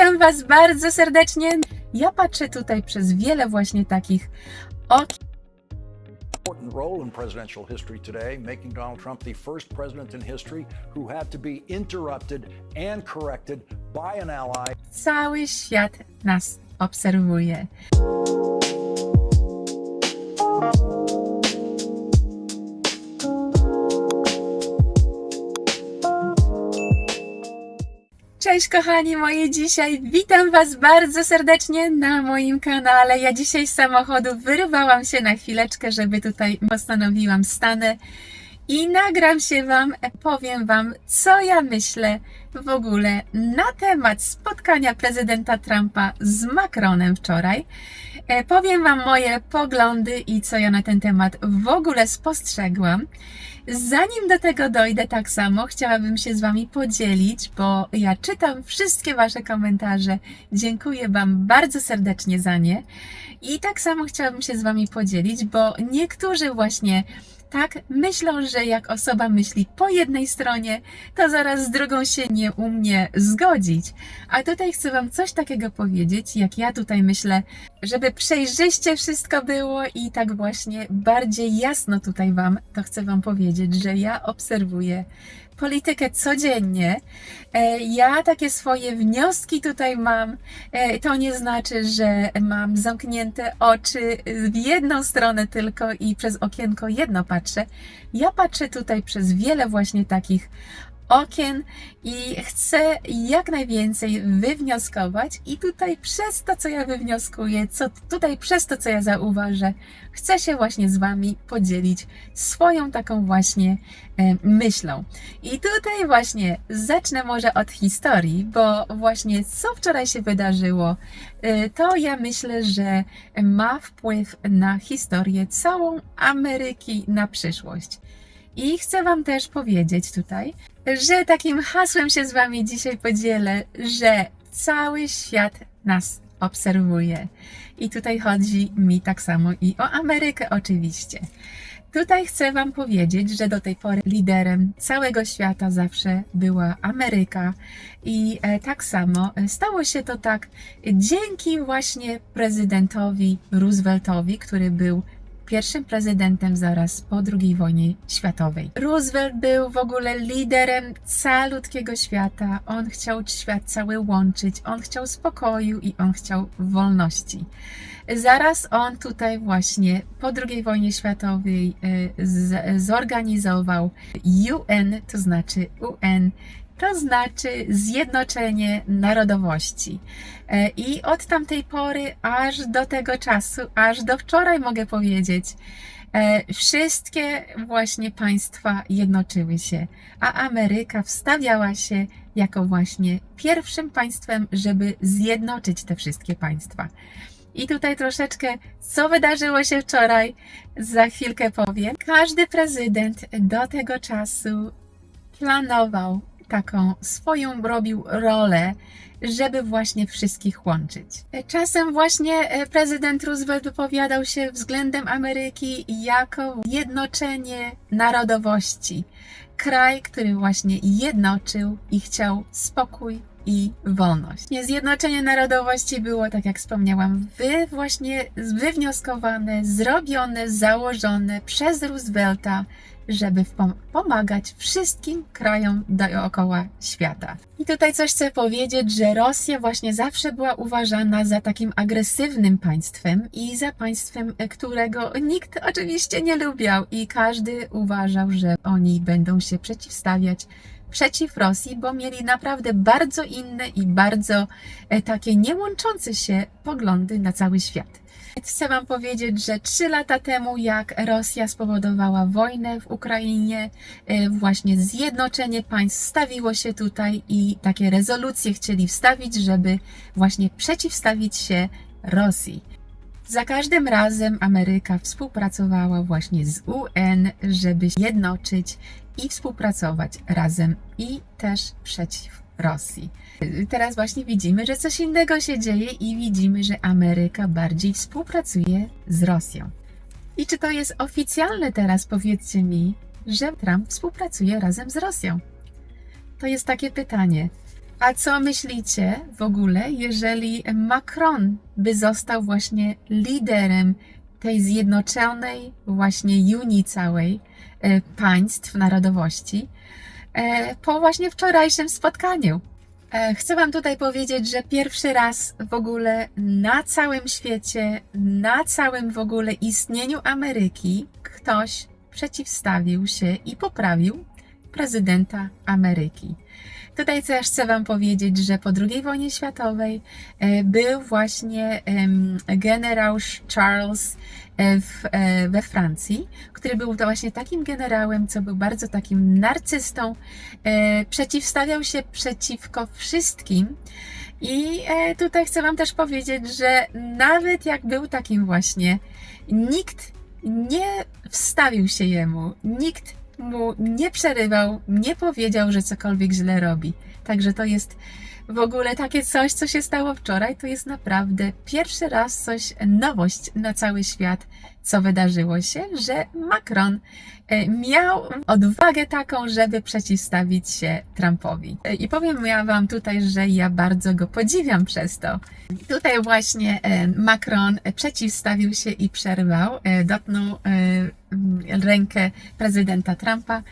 Witam Was bardzo serdecznie. Ja patrzę tutaj przez wiele właśnie takich okien. important role in presidential history today, making Donald Trump the first president in history who had to be interrupted and corrected by an ally. Cały świat nas obserwuje. Cześć kochani moi dzisiaj, witam Was bardzo serdecznie na moim kanale. Ja dzisiaj z samochodu wyrwałam się na chwileczkę, żeby tutaj postanowiłam stanę i nagram się Wam, powiem Wam, co ja myślę w ogóle na temat spotkania prezydenta Trumpa z Macronem wczoraj. E, Powiem Wam moje poglądy i co ja na ten temat w ogóle spostrzegłam. Zanim do tego dojdę, tak samo chciałabym się z Wami podzielić, bo ja czytam wszystkie Wasze komentarze. Dziękuję Wam bardzo serdecznie za nie. I tak samo chciałabym się z Wami podzielić, bo niektórzy właśnie tak myślą, że jak osoba myśli po jednej stronie, to zaraz z drugą się nie umie zgodzić. A tutaj chcę Wam coś takiego powiedzieć, jak ja tutaj myślę, żeby przejrzyście wszystko było i tak właśnie bardziej jasno tutaj Wam, to chcę Wam powiedzieć, że ja obserwuję politykę codziennie. E, Ja takie swoje wnioski tutaj mam. E, To nie znaczy, że mam zamknięte oczy w jedną stronę tylko i przez okienko jedno patrzę. Ja patrzę tutaj przez wiele właśnie takich okien i chcę jak najwięcej wywnioskować i tutaj przez to, co ja wywnioskuję, co tutaj przez to, co ja zauważę, chcę się właśnie z Wami podzielić swoją taką właśnie e, myślą. I tutaj właśnie zacznę może od historii, bo właśnie co wczoraj się wydarzyło, e, to ja myślę, że ma wpływ na historię całą Ameryki na przyszłość. I chcę Wam też powiedzieć tutaj, że takim hasłem się z Wami dzisiaj podzielę, że cały świat nas obserwuje. I tutaj chodzi mi tak samo i o Amerykę oczywiście. Tutaj chcę Wam powiedzieć, że do tej pory liderem całego świata zawsze była Ameryka i e, tak samo e, stało się to tak dzięki właśnie prezydentowi Rooseveltowi, który był pierwszym prezydentem zaraz po II wojnie światowej. Roosevelt był w ogóle liderem calutkiego świata. On chciał świat cały łączyć, on chciał spokoju i on chciał wolności. Zaraz on tutaj właśnie po II wojnie światowej e, zorganizował UN, to znaczy UN, to znaczy Zjednoczenie Narodowości. E, I od tamtej pory aż do tego czasu, aż do wczoraj mogę powiedzieć, e, wszystkie właśnie państwa jednoczyły się, a Ameryka wstawiała się jako właśnie pierwszym państwem, żeby zjednoczyć te wszystkie państwa. I tutaj troszeczkę, co wydarzyło się wczoraj, za chwilkę powiem. Każdy prezydent do tego czasu planował taką swoją, robił rolę, żeby właśnie wszystkich łączyć. Czasem właśnie e, prezydent Roosevelt wypowiadał się względem Ameryki jako jednoczenie narodowości. Kraj, który właśnie jednoczył i chciał spokój i wolność. Nie, Zjednoczenie Narodowości było, tak jak wspomniałam, wy właśnie wywnioskowane, zrobione, założone przez Roosevelta, żeby pomagać wszystkim krajom dookoła świata. I tutaj coś chcę powiedzieć, że Rosja właśnie zawsze była uważana za takim agresywnym państwem i za państwem, e, którego nikt oczywiście nie lubiał i każdy uważał, że oni będą się przeciwstawiać przeciw Rosji, bo mieli naprawdę bardzo inne i bardzo e, takie niełączące się poglądy na cały świat. Chcę Wam powiedzieć, że trzy lata temu, jak Rosja spowodowała wojnę w Ukrainie, e, właśnie zjednoczenie państw stawiło się tutaj i takie rezolucje chcieli wstawić, żeby właśnie przeciwstawić się Rosji. Za każdym razem Ameryka współpracowała właśnie z UN, żeby jednoczyć i współpracować razem i też przeciw Rosji. Teraz właśnie widzimy, że coś innego się dzieje i widzimy, że Ameryka bardziej współpracuje z Rosją. I czy to jest oficjalne teraz, powiedzcie mi, że Trump współpracuje razem z Rosją? To jest takie pytanie. A co myślicie w ogóle, jeżeli Macron by został właśnie liderem tej zjednoczonej właśnie Unii całej e, państw narodowości e, po właśnie wczorajszym spotkaniu? E, Chcę Wam tutaj powiedzieć, że pierwszy raz w ogóle na całym świecie, na całym w ogóle istnieniu Ameryki, ktoś przeciwstawił się i poprawił prezydenta Ameryki. Tutaj też chcę Wam powiedzieć, że po II wojnie światowej e, był właśnie generał Charles e, w, e, we Francji, który był to właśnie takim generałem, co był bardzo takim narcystą, przeciwstawiał się przeciwko wszystkim. I tutaj chcę Wam też powiedzieć, że nawet jak był takim właśnie, nikt nie wstawił się jemu, nikt mu nie przerywał, nie powiedział, że cokolwiek źle robi. Także to jest w ogóle takie coś, co się stało wczoraj. To jest naprawdę pierwszy raz coś, nowość na cały świat, co wydarzyło się, że Macron e, miał odwagę taką, żeby przeciwstawić się Trumpowi. E, I powiem ja Wam tutaj, że ja bardzo go podziwiam przez to. Tutaj właśnie e, Macron przeciwstawił się i przerwał, dotknął rękę prezydenta Trumpa,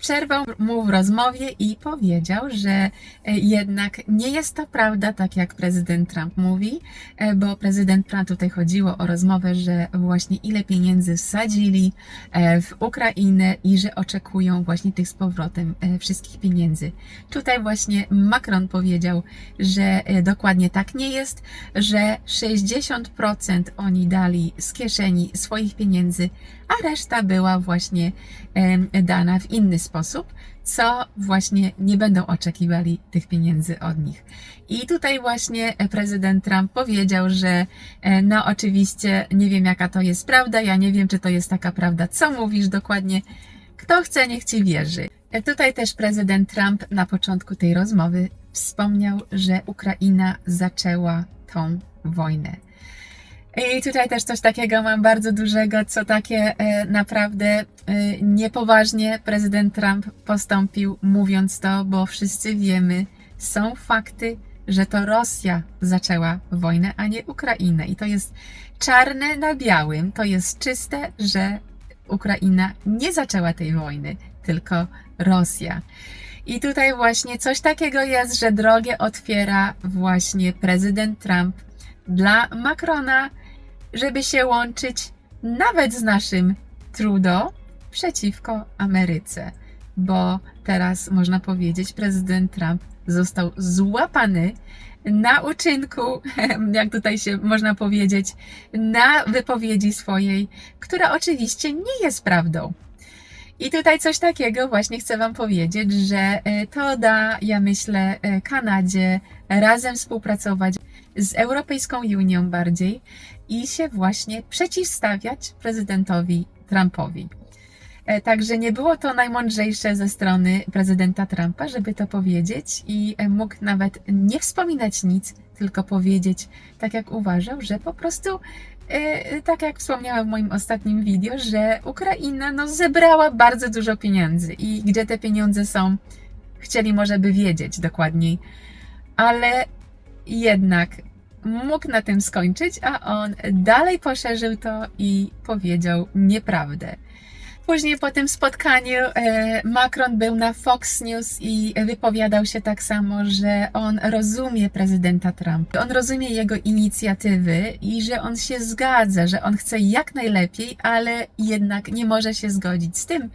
przerwał mu w rozmowie i powiedział, że e, jednak nie jest to prawda, tak jak prezydent Trump mówi, e, bo prezydent Trump tutaj chodziło o rozmowę, że właśnie ile pieniędzy wsadzili e, w Ukrainę i że oczekują właśnie tych z powrotem wszystkich pieniędzy. Tutaj właśnie Macron powiedział, że dokładnie tak nie jest, że 60% oni dali z kieszeni swoich pieniędzy, a reszta była właśnie dana w inny sposób, co właśnie nie będą oczekiwali tych pieniędzy od nich. I tutaj właśnie e, prezydent Trump powiedział, że e, no oczywiście nie wiem jaka to jest prawda, ja nie wiem czy to jest taka prawda, co mówisz dokładnie, kto chce niech ci wierzy. E, Tutaj też prezydent Trump na początku tej rozmowy wspomniał, że Ukraina zaczęła tą wojnę. I tutaj też coś takiego mam bardzo dużego, co takie e, naprawdę e, niepoważnie prezydent Trump postąpił, mówiąc to, bo wszyscy wiemy, są fakty, że to Rosja zaczęła wojnę, a nie Ukraina. I to jest czarne na białym, to jest czyste, że Ukraina nie zaczęła tej wojny, tylko Rosja. I tutaj właśnie coś takiego jest, że drogę otwiera właśnie prezydent Trump dla Macrona, żeby się łączyć nawet z naszym Trudeau przeciwko Ameryce. Bo teraz można powiedzieć, prezydent Trump został złapany na uczynku, jak tutaj się można powiedzieć, na wypowiedzi swojej, która oczywiście nie jest prawdą. I tutaj coś takiego właśnie chcę Wam powiedzieć, że e, to da, ja myślę, e, Kanadzie razem współpracować z Europejską Unią bardziej i się właśnie przeciwstawiać prezydentowi Trumpowi. E, Także nie było to najmądrzejsze ze strony prezydenta Trumpa, żeby to powiedzieć i e, mógł nawet nie wspominać nic, tylko powiedzieć tak jak uważał, że po prostu, e, tak jak wspomniałam w moim ostatnim video, że Ukraina no, zebrała bardzo dużo pieniędzy i gdzie te pieniądze są, chcieli może by wiedzieć dokładniej, ale jednak mógł na tym skończyć, a on dalej poszerzył to i powiedział nieprawdę. Później po tym spotkaniu e, Macron był na Fox News i wypowiadał się tak samo, że on rozumie prezydenta Trumpa, on rozumie jego inicjatywy i że on się zgadza, że on chce jak najlepiej, ale jednak nie może się zgodzić z tym,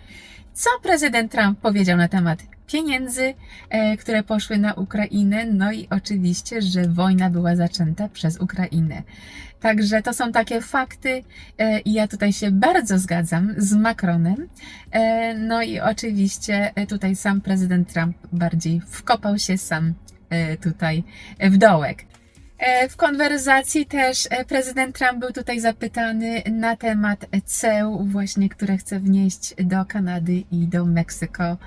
co prezydent Trump powiedział na temat pieniędzy, e, które poszły na Ukrainę, no i oczywiście, że wojna była zaczęta przez Ukrainę. Także to są takie fakty e, i ja tutaj się bardzo zgadzam z Macronem. E, No i oczywiście tutaj sam prezydent Trump bardziej wkopał się sam tutaj w dołek. E, W konwersacji też e, prezydent Trump był tutaj zapytany na temat ceł właśnie, które chce wnieść do Kanady i do Meksyko.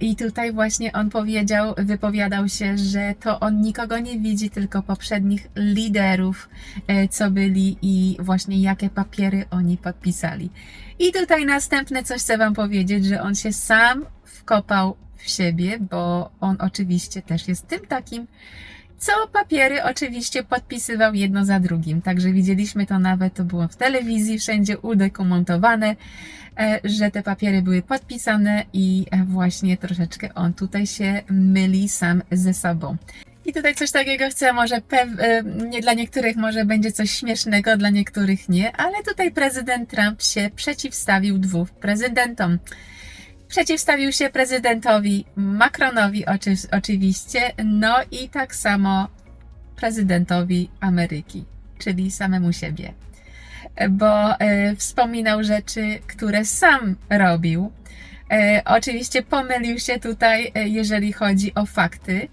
I tutaj właśnie on powiedział, wypowiadał się, że to on nikogo nie widzi, tylko poprzednich liderów, e, co byli i właśnie jakie papiery oni podpisali. I tutaj następne coś chcę wam powiedzieć, że on się sam wkopał w siebie, bo on oczywiście też jest tym takim, co papiery oczywiście podpisywał jedno za drugim. Także widzieliśmy to nawet, to było w telewizji, wszędzie udokumentowane, e, że te papiery były podpisane i e, właśnie troszeczkę on tutaj się myli sam ze sobą. I tutaj coś takiego chcę, może e, nie dla niektórych może będzie coś śmiesznego, dla niektórych nie, ale tutaj prezydent Trump się przeciwstawił dwóm prezydentom. Przeciwstawił się prezydentowi Macronowi oczy, oczywiście, no i tak samo prezydentowi Ameryki, czyli samemu siebie. Bo e, wspominał rzeczy, które sam robił. E, oczywiście pomylił się tutaj, e, jeżeli chodzi o fakty.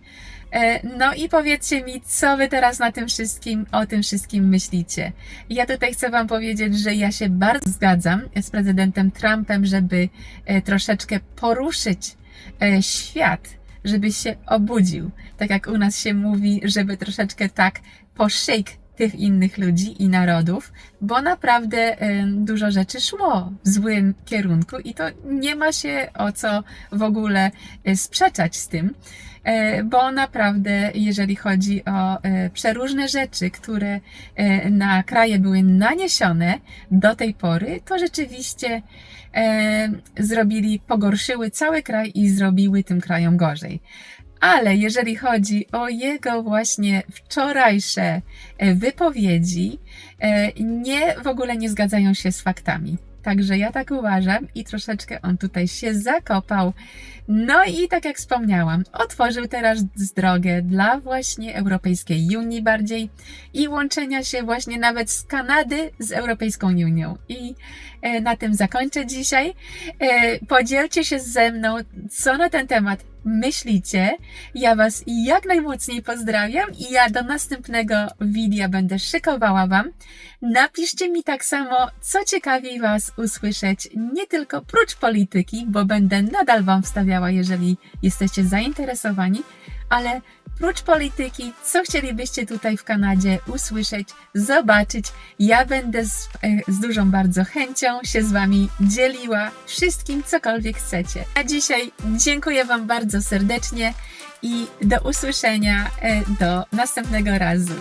E, No i powiedzcie mi, co wy teraz na tym wszystkim, o tym wszystkim myślicie. Ja tutaj chcę wam powiedzieć, że ja się bardzo zgadzam z prezydentem Trumpem, żeby e, troszeczkę poruszyć e, świat, żeby się obudził. Tak jak u nas się mówi, żeby troszeczkę tak poshake tych innych ludzi i narodów, bo naprawdę dużo rzeczy szło w złym kierunku i to nie ma się o co w ogóle e, sprzeczać z tym, e, bo naprawdę, jeżeli chodzi o e, przeróżne rzeczy, które na kraje były naniesione do tej pory, to rzeczywiście zrobili, pogorszyły cały kraj i zrobiły tym krajom gorzej. Ale jeżeli chodzi o jego właśnie wczorajsze e, wypowiedzi, e, nie w ogóle nie zgadzają się z faktami. Także ja tak uważam i troszeczkę on tutaj się zakopał. No i tak jak wspomniałam, otworzył teraz drogę dla właśnie Europejskiej Unii bardziej i łączenia się właśnie nawet z Kanady z Europejską Unią. I e, na tym zakończę dzisiaj. Podzielcie się ze mną, co na ten temat myślicie. Ja Was jak najmocniej pozdrawiam i ja do następnego wideo będę szykowała Wam. Napiszcie mi tak samo, co ciekawi Was usłyszeć, nie tylko prócz polityki, bo będę nadal Wam wstawiała, jeżeli jesteście zainteresowani, ale prócz polityki, co chcielibyście tutaj w Kanadzie usłyszeć, zobaczyć. Ja będę z, e, z dużą bardzo chęcią się z Wami dzieliła wszystkim, cokolwiek chcecie. A dzisiaj dziękuję Wam bardzo serdecznie i do usłyszenia e, do następnego razu.